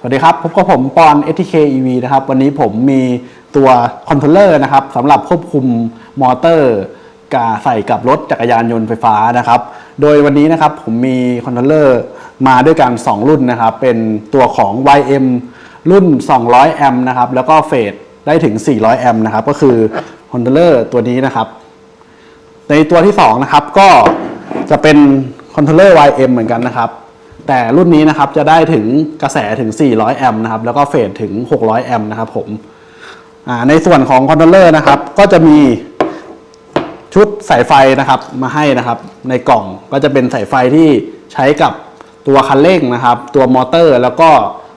สวัสดีครับ พบกับผมปอน STK EV นะครับ วันนี้ผมมีตัวคอนโทรลเลอร์นะครับสำหรับควบคุมมอเตอร์กาใส่กับรถจักรยานยนต์ไฟฟ้านะครับ โดยวันนี้นะครับผมมีคอนโทรลเลอร์มาด้วยกัน 2 รุ่นนะครับ เป็นตัวของ YM รุ่น 200 แอมป์นะครับ แล้วก็เฟสได้ถึง 400 แอมป์นะครับ ก็คือคอนโทรลเลอร์ตัวนี้นะครับ ในตัวที่ 2 นะครับ ก็จะเป็นคอนโทรลเลอร์ YM เหมือนกันนะครับ แต่รุ่นนี้นะครับจะได้ถึงกระแสถึง 400 แอมป์นะครับ แล้วก็เฟสถึง 600 แอมป์นะครับผมในส่วนของคอนโทรลเลอร์นะครับ ก็จะมีชุดสายไฟนะครับมาให้นะครับ ในกล่องก็จะเป็นสายไฟที่ใช้กับตัวคันเร่งนะครับ ตัวมอเตอร์ แล้วก็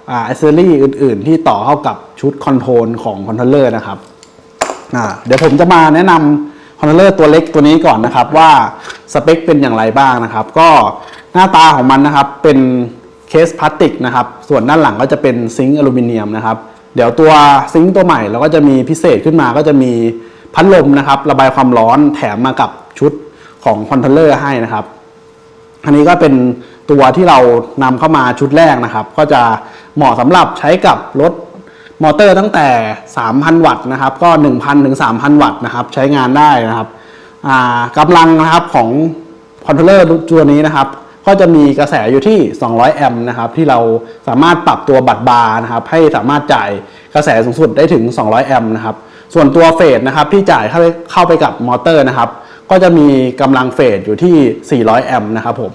อ่าอ c เซอรี่อื่น ๆ ที่ต่อเข้ากับชุดคอนโทรลของคอนโทรลเลอร์นะครับเดี๋ยวผมจะมาแนะนำคอนโทรลเลอร์ตัวเล็กตัวนี้ก่อนนะครับ ว่าสเปคเป็นอย่างไรบ้างนะครับ ก็ หน้าตาของมันนะครับเป็นเคสพลาสติกนะครับ ส่วนด้านหลังก็จะเป็นซิงค์อลูมิเนียมนะครับ เดี๋ยวตัวซิงค์ตัวใหม่เราก็จะมีพิเศษขึ้นมาก็จะมีพัดลมนะครับ ระบายความร้อนแถมมากับชุดของคอนโทรลเลอร์ให้นะครับ อันนี้ก็เป็นตัวที่เรานำเข้ามาชุดแรกนะครับ ก็จะเหมาะสำหรับใช้กับรถมอเตอร์ตั้งแต่ 3,000 วัตต์นะครับ ก็ 1,000 ถึง 3,000 วัตต์นะครับ ใช้งานได้นะครับกำลังนะครับของคอนโทรลเลอร์ตัวนี้นะครับ ก็จะมีกระแสอยู่ที่ 200 แอมป์นะครับที่เราสามารถปรับตัวบัตรบาร์นะครับให้สามารถจ่ายกระแสสูงสุดได้ถึง 200 แอมป์นะครับส่วนตัวเฟสนะครับที่จ่ายเข้าไปเข้าไปกับมอเตอร์นะครับก็จะมีกำลังเฟสอยู่ที่ 400 แอมป์นะครับผม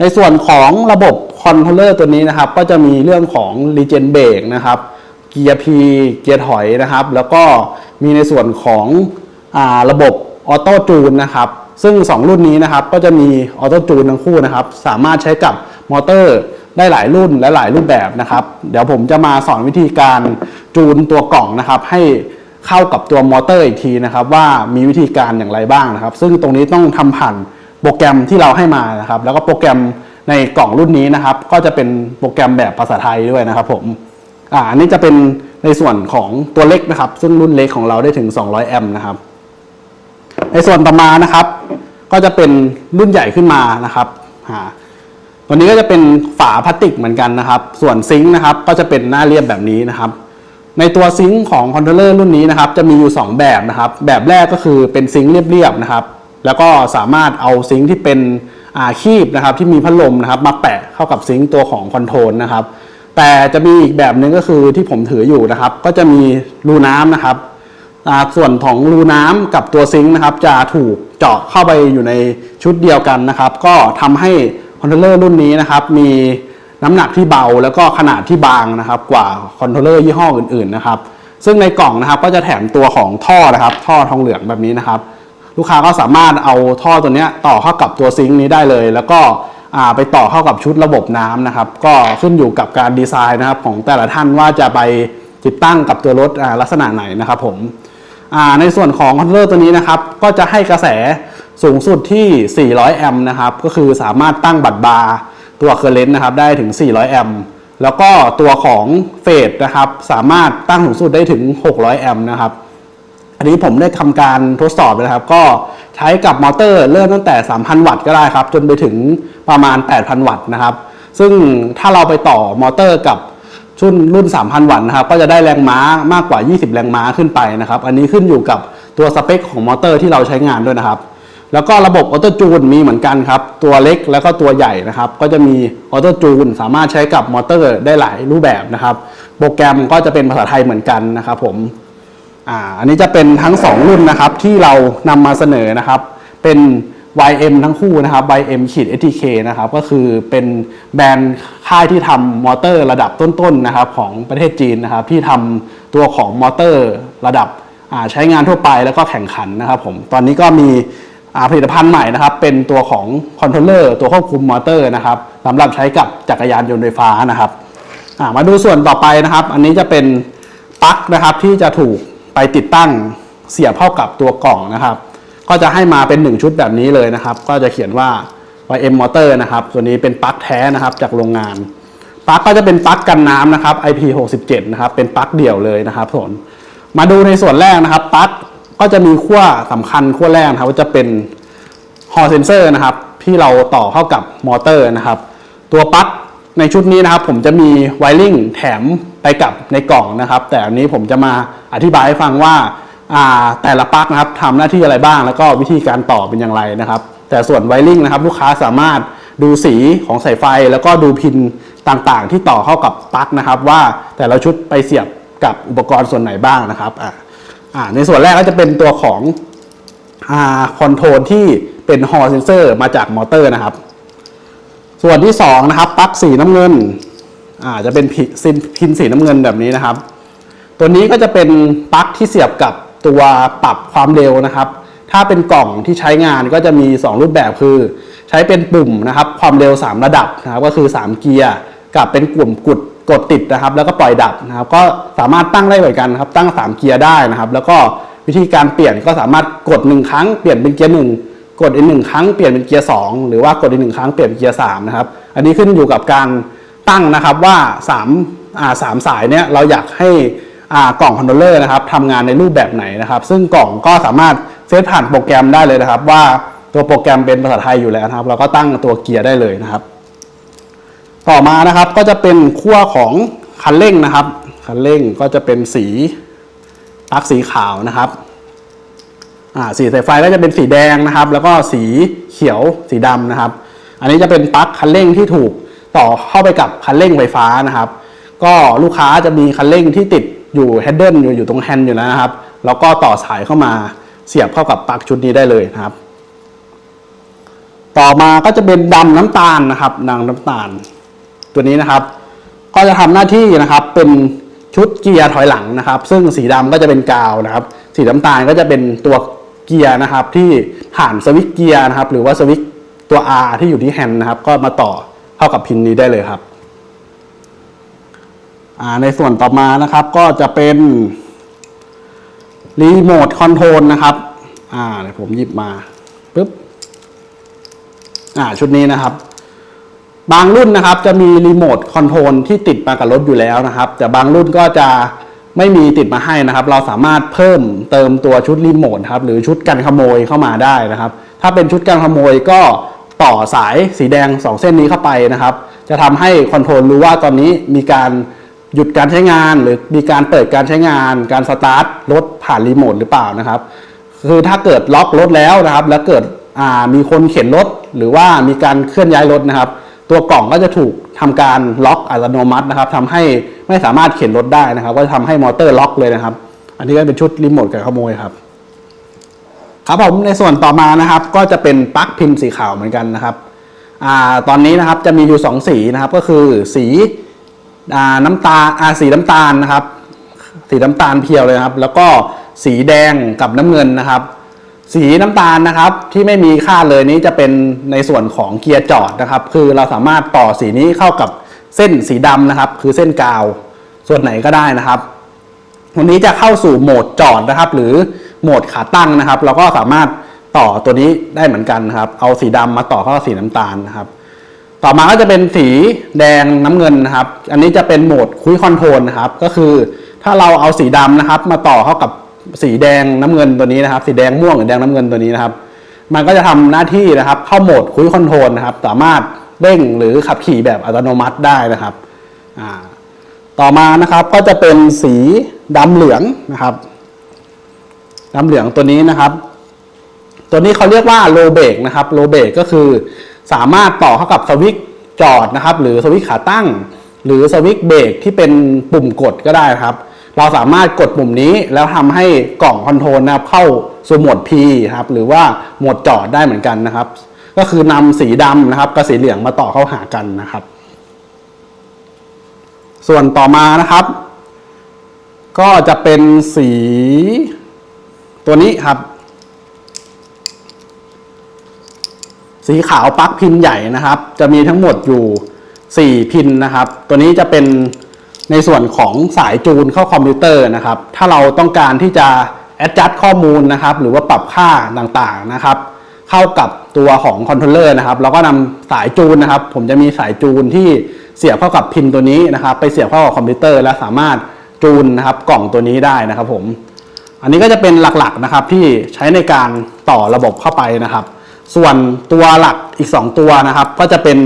ในส่วนของระบบคอนโทรลเลอร์ตัวนี้นะครับก็จะมีเรื่องของรีเจนเบรกนะครับเกียร์ P เกียร์ถอยนะครับ แล้วก็มีในส่วนของอระบบออโต้จูนนะครับ ซึ่ง 2 รุ่นนี้นะครับก็จะมีออโต้จูนทั้งคู่นะครับสามารถใช้กับมอเตอร์ได้หลายรุ่นและหลายรูปแบบนะครับ เดี๋ยวผมจะมาสอนวิธีการจูนตัวกล่องนะครับ ให้เข้ากับตัวมอเตอร์อีกทีนะครับ ว่ามีวิธีการอย่างไรบ้างนะครับ ซึ่งตรงนี้ต้องทำผ่านโปรแกรมที่เราให้มานะครับ แล้วก็โปรแกรมในกล่องรุ่นนี้นะครับ ก็จะเป็นโปรแกรมแบบภาษาไทยด้วยนะครับ ผมอ่าอันนี้จะเป็นในส่วนของตัวเล็กนะครับ ซึ่งรุ่นเล็กของเราได้ถึง 200 แอมป์นะครับ ในส่วนต่อมานะครับ ก็จะเป็นรุ่นใหญ่ขึ้นมานะครับอ่าตัวนี้ก็จะเป็นฝาพลาสติกเหมือนกันนะครับ ส่วนซิงค์นะครับก็จะเป็นหน้าเรียบแบบนี้นะครับ ในตัวซิงค์ของคอนโทรลเลอร์รุ่นนี้นะครับจะมีอยู่ 2 แบบนะครับ แบบแรกก็คือเป็นซิงค์เรียบๆนะครับ แล้วก็สามารถเอาซิงค์ที่เป็นอาคีบนะครับที่มีพัดลมนะครับมาแปะเข้ากับซิงค์ตัวของคอนโทรลนะครับ แต่จะมีอีกแบบหนึ่งก็คือที่ผมถืออยู่นะครับ ก็จะมีรูน้ำนะครับ ส่วนของรูน้ำกับตัวซิงค์นะครับจะถูกเจาะเข้าไปอยู่ในชุดเดียวกันนะครับ ก็ทำให้คอนโทรลเลอร์รุ่นนี้นะครับมีน้ำหนักที่เบาแล้วก็ขนาดที่บางนะครับ กว่าคอนโทรลเลอร์ยี่ห้ออื่นๆนะครับ ซึ่งในกล่องนะครับก็จะแถมตัวของท่อนะครับ ท่อทองเหลืองแบบนี้นะครับ ลูกค้าก็สามารถเอาท่อตัวนี้ต่อเข้ากับตัวซิงค์นี้ได้เลย แล้วก็ไปต่อเข้ากับชุดระบบน้ำนะครับ ก็ขึ้นอยู่กับการดีไซน์นะครับของแต่ละท่านว่าจะไปติดตั้งกับตัวรถลักษณะไหนนะครับผม ในส่วนของคอนโทรลเลอร์ตัวนี้นะครับ ก็จะให้กระแสสูงสุดที่ 400 แอมป์นะครับ ก็คือสามารถตั้งบัตรบาร์ตัวเคอร์เรนต์นะครับ ได้ถึง 400 แอมป์แล้วก็ตัวของเฟสนะครับ สามารถตั้งสูงสุดได้ถึง 600 แอมป์นะครับ อันนี้ผมได้ทำการทดสอบนะครับ ก็ใช้กับมอเตอร์เริ่มตั้งแต่ 3,000 วัตต์ก็ได้ครับ จนไปถึงประมาณ 8,000 วัตต์นะครับ ซึ่งถ้าเราไปต่อมอเตอร์กับ ชุดรุ่น 3,000 วัตต์นะครับก็จะได้แรงม้ามากกว่า 20 แรงม้าขึ้นไปนะครับ อันนี้ขึ้นอยู่กับตัวสเปคของมอเตอร์ที่เราใช้งานด้วยนะครับ แล้วก็ระบบออโต้จูนมีเหมือนกันครับ ตัวเล็กแล้วก็ตัวใหญ่นะครับ ก็จะมีออโต้จูนสามารถใช้กับมอเตอร์ได้หลายรูปแบบนะครับ โปรแกรมก็จะเป็นภาษาไทยเหมือนกันนะครับผมอ่าอันนี้จะเป็นทั้ง 2 รุ่นนะครับที่เรานำมาเสนอนะครับ เป็น YM ทั้งคู่นะครับ YM ขีด STK นะครับ ก็คือเป็นแบรนด์ ค่ายที่ทำมอเตอร์ระดับต้นๆนะครับของประเทศจีนนะครับที่ทำตัวของมอเตอร์ระดับใช้งานทั่วไปแล้วก็แข่งขันนะครับผมตอนนี้ก็มีผลิตภัณฑ์ใหม่นะครับเป็นตัวของคอนโทรลเลอร์ตัวควบคุมมอเตอร์นะครับสำหรับใช้กับจักรยานยนต์ไฟฟ้านะครับมาดูส่วนต่อไปนะครับ อันนี้จะเป็นปลั๊กนะครับที่จะถูกไปติดตั้งเสียบเข้ากับตัวกล่องนะครับ ก็จะให้มาเป็น 1 ชุดแบบนี้เลยนะครับ ก็จะเขียนว่า YM Motor นะครับ ตัวนี้เป็นปลั๊กแท้นะครับจากโรงงานปลั๊กก็จะเป็นปลั๊กกันน้ำนะครับ IP67 นะครับ เป็นปลั๊กเดี่ยวเลยนะครับผลมาดูในส่วนแรกนะครับปลั๊กก็จะมีขั้วสำคัญขั้วแรกนะครับก็จะเป็นฮอเซนเซอร์นะครับ ที่เราต่อเข้ากับมอเตอร์นะครับ ตัวปลั๊กในชุดนี้นะครับ ผมจะมีไวริงแถมไปกับในกล่องนะครับ แต่อันนี้ผมจะมาอธิบายให้ฟังว่าอ่าแต่ละปลั๊กนะครับทำหน้าที่อะไรบ้างแล้วก็วิธีการต่อเป็นอย่างไรนะครับแต่ส่วนไวริงนะครับลูกค้าสามารถดูสีของสายไฟ แล้วก็ดูพินต่างๆ ที่ต่อเข้ากับปลั๊กนะครับ ว่าแต่ละชุดไปเสียบกับอุปกรณ์ส่วนไหนบ้างนะครับอ่าในส่วนแรกก็จะเป็นตัวของอ่าคอนโทรลที่เป็นฮอร์เซนเซอร์มาจากมอเตอร์นะครับ ส่วนที่สองนะครับปลั๊กสีน้ำเงินอ่าจะเป็นพิซินพินสีน้ำเงินแบบนี้นะครับ ตัวนี้ก็จะเป็นปลั๊กที่เสียบกับตัวปรับความเร็วนะครับ ถ้าเป็นกล่องที่ใช้งานก็จะมี 2 รูปแบบคือ ใช้เป็นปุ่มนะครับ ความเร็ว 3 ระดับนะครับก็คือ 3 เกียร์กับเป็นกลุ่มกดกดติดนะครับ แล้วก็ปล่อยดับนะครับ ก็สามารถตั้งได้เหมือนกันครับ ตั้ง 3 เกียร์ได้นะครับ แล้วก็วิธีการเปลี่ยนก็สามารถกด 1 ครั้งเปลี่ยนเป็นเกียร์หนึ่งกดอีกหนึ่งครั้งเปลี่ยนเป็นเกียร์สองหรือว่ากดอีกหนึ่งครั้งเปลี่ยนเป็นเกียร์สามนะครับ อันนี้ขึ้นอยู่กับการตั้งนะครับว่า3อ่าสามสายเนี้ยเราอยากให้อ่ากล่องคอนโทรลเลอร์นะครับทำงานในรูปแบบไหนนะครับ ซึ่งกล่องก็สามารถ ซตผ่านโปรแกรมได้เลยนะครับ ว่าตัวโปรแกรมเป็นภาษาไทยอยู่แล้วนะครับ เราก็ตั้งตัวเกียร์ได้เลยนะครับ ต่อมานะครับก็จะเป็นขั้วของคันเร่งนะครับ คันเร่งก็จะเป็นสีปลั๊กสีขาวนะครับอ่าสีสายไฟก็จะเป็นสีแดงนะครับ แล้วก็สีเขียวสีดำนะครับ อันนี้จะเป็นปลั๊กคันเร่งที่ถูกต่อเข้าไปกับคันเร่งไฟฟ้านะครับ ก็ลูกค้าจะมีคันเร่งที่ติดอยู่เฮดเดิลอยู่อยู่ตรงแฮนด์อยู่แล้วนะครับ แล้วก็ต่อสายเข้ามา เสียบเข้ากับปลั๊กชุดนี้ได้เลยนะครับ ต่อมาก็จะเป็นดำน้ำตาลนะครับดำน้ำตาล ตัวนี้นะครับ ก็จะทำหน้าที่นะครับเป็นชุดเกียร์ถอยหลังนะครับ ซึ่งสีดำก็จะเป็นกาวนะครับ สีน้ำตาลก็จะเป็นตัวเกียร์นะครับ ที่ผ่านสวิตเกียร์นะครับ หรือว่าสวิตตัว R ที่อยู่ที่แฮนด์นะครับ ก็มาต่อเข้ากับพินนี้ได้เลยครับในส่วนต่อมานะครับก็จะเป็น รีโมทคอนโทรลนะครับ อ่าเดี๋ยวผมหยิบมาปึ๊บ อ่า ชุดนี้นะครับ บางรุ่นนะครับจะมีรีโมทคอนโทรลที่ติดมากับรถอยู่แล้วนะครับ แต่บางรุ่นก็จะไม่มีติดมาให้นะครับ เราสามารถเพิ่มเติมตัวชุดรีโมทครับ หรือชุดกันขโมยเข้ามาได้นะครับ ถ้าเป็นชุดกันขโมยก็ต่อสายสีแดง 2 เส้นนี้เข้าไปนะครับ จะทำให้คอนโทรลรู้ว่าตอนนี้มีการ หยุดการใช้งานหรือมีการเปิดการใช้งาน การสตาร์ทรถผ่านรีโมทหรือเปล่านะครับ คือถ้าเกิดล็อกรถแล้วนะครับ แล้วเกิดมีคนเข็นรถ หรือว่ามีการเคลื่อนย้ายรถนะครับ ตัวกล่องก็จะถูกทำการล็อกอัตโนมัตินะครับทำให้ไม่สามารถเข็นรถได้นะครับ ก็จะทำให้มอเตอร์ล็อกเลยนะครับ อันนี้ก็เป็นชุดรีโมทกับขโมยครับครับผมในส่วนต่อมานะครับ ก็จะเป็นปลั๊กพินสีขาวเหมือนกันนะครับอตอนนี้นะครับจะมีอยู่สองสีนะครับก็คือสี น้ำตาอาสีน้ำตาลนะครับ สีน้ำตาลเพียวเลยครับ แล้วก็สีแดงกับน้ำเงินนะครับ สีน้ำตาลนะครับที่ไม่มีค่าเลยนี้จะเป็นในส่วนของเกียร์จอดนะครับ คือเราสามารถต่อสีนี้เข้ากับเส้นสีดำนะครับ คือเส้นกาว ส่วนไหนก็ได้นะครับวันนี้จะเข้าสู่โหมดจอดนะครับ หรือโหมดขาตั้งนะครับ เราก็สามารถต่อตัวนี้ได้เหมือนกันนะครับ เอาสีดำมาต่อเข้ากับสีน้ำตาลนะครับ ต่อมาก็จะเป็นสีแดงน้ำเงินนะครับ อันนี้จะเป็นโหมดคุยคอนโทรลนะครับ ก็คือถ้าเราเอาสีดำนะครับ มาต่อเข้ากับสีแดงน้ำเงินตัวนี้นะครับ สีแดงม่วงหรือแดงน้ำเงินตัวนี้นะครับ มันก็จะทำหน้าที่นะครับ เข้าโหมดคุยคอนโทรลนะครับ สามารถเร่งหรือขับขี่แบบอัตโนมัติได้นะครับต่อมานะครับก็จะเป็นสีดำเหลืองนะครับดำเหลืองตัวนี้นะครับ ตัวนี้เขาเรียกว่าโลเบกนะครับโลเบกก็คือ สามารถต่อเข้ากับสวิตช์จอดนะครับ หรือสวิตช์ขาตั้ง หรือสวิตช์เบรกที่เป็นปุ่มกดก็ได้ครับ เราสามารถกดปุ่มนี้แล้วทำให้กล่องคอนโทรลนะครับเข้าสู่โหมด P ครับหรือว่าโหมดจอดได้เหมือนกันนะครับ ก็คือนำสีดำนะครับกับสีเหลืองมาต่อเข้าหากันนะครับ ส่วนต่อมานะครับ ก็จะเป็นสีตัวนี้ครับ สีขาวปลั๊กพินใหญ่นะครับ จะมีทั้งหมดอยู่ 4 พินนะครับ ตัวนี้จะเป็นในส่วนของสายจูนเข้าคอมพิวเตอร์นะครับ ถ้าเราต้องการที่จะ adjust ข้อมูลนะครับ หรือว่าปรับค่าต่างๆนะครับ เข้ากับตัวของคอนโทรลเลอร์นะครับ เราก็นำสายจูนนะครับ ผมจะมีสายจูนที่เสียบเข้ากับพินตัวนี้นะครับ ไปเสียบเข้ากับคอมพิวเตอร์ และสามารถจูนนะครับ กล่องตัวนี้ได้นะครับผม อันนี้ก็จะเป็นหลักๆนะครับที่ใช้ในการต่อระบบเข้าไปนะครับ ส่วนตัวหลักอีก 2 ตัวนะครับ ก็จะเป็น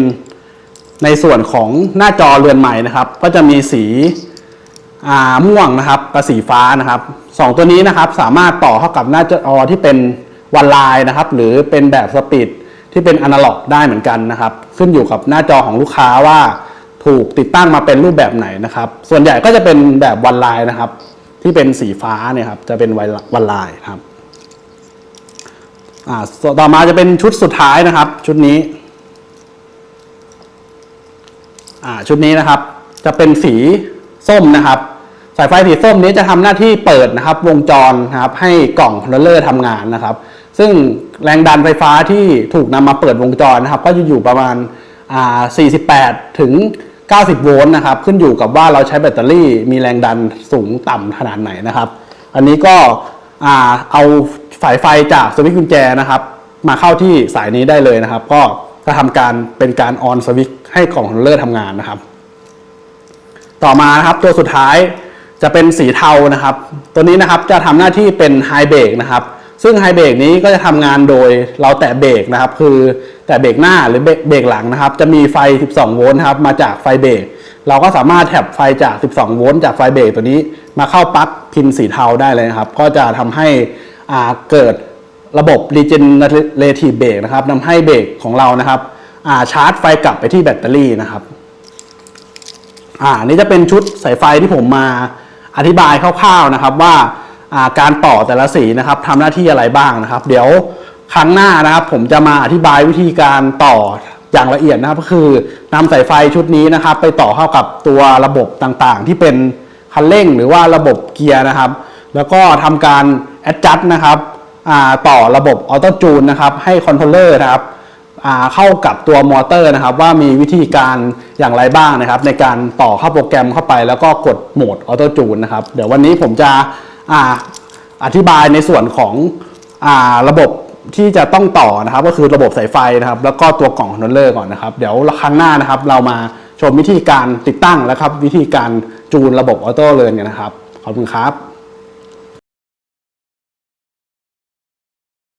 ในส่วนของหน้าจอเรือนใหม่นะครับ ก็จะมีสีอ่าม่วงนะครับกับสีฟ้านะครับสองตัวนี้นะครับสามารถต่อเข้ากับหน้าจอที่เป็นวันไลน์นะครับ หรือเป็นแบบสปีดที่เป็นอนาล็อกได้เหมือนกันนะครับ ขึ้นอยู่กับหน้าจอของลูกค้าว่าถูกติดตั้งมาเป็นรูปแบบไหนนะครับ ส่วนใหญ่ก็จะเป็นแบบวันไลน์นะครับ ที่เป็นสีฟ้าเนี่ยครับจะเป็นวันไลน์ครับ อ่าต่อมาจะเป็นชุดสุดท้ายนะครับ ชุดนี้อ่าชุดนี้นะครับ จะเป็นสีส้มนะครับ สายไฟสีส้มนี้จะทำหน้าที่เปิดนะครับ วงจรนะครับ ให้กล่องคอนโทรลเลอร์ทำงานนะครับ ซึ่งแรงดันไฟฟ้าที่ถูกนำมาเปิดวงจรนะครับ ก็จะอยู่ประมาณอ่า48 ถึง 90 โวลต์นะครับ ขึ้นอยู่กับว่าเราใช้แบตเตอรี่มีแรงดันสูงต่ำขนาดไหนนะครับ อันนี้ก็อ่าเอา สายไฟจากสวิตช์กุญแจนะครับ มาเข้าที่สายนี้ได้เลยนะครับ ก็จะทำการเป็นการออนสวิตช์ให้กล่องคอนโทรลเลอร์ทำงานนะครับ ต่อมานะครับตัวสุดท้ายจะเป็นสีเทานะครับ ตัวนี้นะครับจะทำหน้าที่เป็นไฮเบรกนะครับ ซึ่งไฮเบรกนี้ก็จะทำงานโดยเราแตะเบรกนะครับ คือแตะเบรกหน้าหรือเบรกเบรกหลังนะครับ จะมีไฟ 12 โวลต์ครับมาจากไฟเบรกเราก็สามารถแท็บไฟจาก 12 โวลต์จากไฟเบรกตัวนี้มาเข้าปลั๊กพินสีเทาได้เลยนะครับ ก็จะทำให้ เกิดระบบ regenerative brake นะครับทำให้เบรกของเรานะครับาชาร์จไฟกลับไปที่แบตเตอรี่นะครับอ่านี่จะเป็นชุดสายไฟที่ผมมาอธิบายคร่าวๆนะครับว่าอ่าการต่อแต่ละสีนะครับทำหน้าที่อะไรบ้างนะครับ เดี๋ยวครั้งหน้านะครับ ผมจะมาอธิบายวิธีการต่ออย่างละเอียดนะครับก็คือนำสายไฟชุดนี้นะครับ ไปต่อเข้ากับตัวระบบต่างๆ ที่เป็นคันเร่งหรือว่าระบบเกียร์นะครับ แล้วก็ทำการ adjust นะครับต่อระบบออโต้จูนนะครับให้คอนโทรลเลอร์นะครับเข้ากับตัวมอเตอร์นะครับ ว่ามีวิธีการอย่างไรบ้างนะครับ ในการต่อเข้าโปรแกรมเข้าไปแล้วก็กดโหมดออโต้จูนนะครับ เดี๋ยววันนี้ผมจะออธิบายในส่วนของอระบบที่จะต้องต่อนะครับ ก็คือระบบสายไฟนะครับ แล้วก็ตัวกล่องคอนโทรลเลอร์ก่อนนะครับ เดี๋ยวครั้งหน้านะครับ เรามาชมวิธีการติดตั้งแล้วครับ วิธีการจูนระบบออโต้เลนกันนะครับขอบคุณครับ